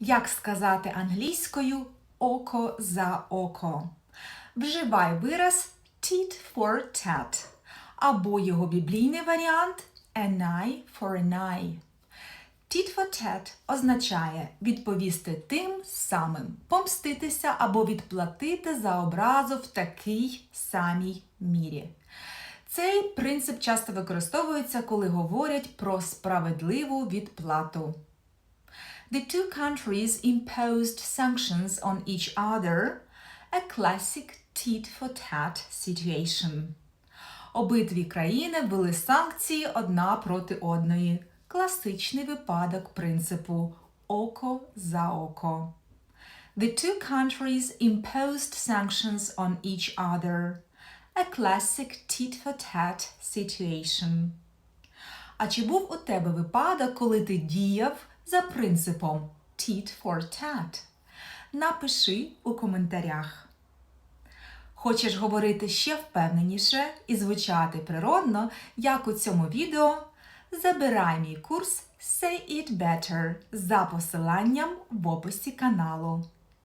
Як сказати англійською око за око. Вживай вираз tit for tat або його біблійний варіант an eye for an eye. Tit for tat означає відповісти тим самим, помститися або відплатити за образу в такій самій мірі. Цей принцип часто використовується, коли говорять про справедливу відплату. The two countries imposed sanctions on each other, a classic tit for tat situation. Обидві країни ввели санкції одна проти одної. Класичний випадок принципу око за око. The two countries imposed sanctions on each other. A classic tit for tat situation. А чи був у тебе випадок, коли ти діяв за принципом tit for tat? Напиши у коментарях. Хочеш говорити ще впевненіше і звучати природно, як у цьому відео? Забирай мій курс Say It Better за посиланням в описі каналу.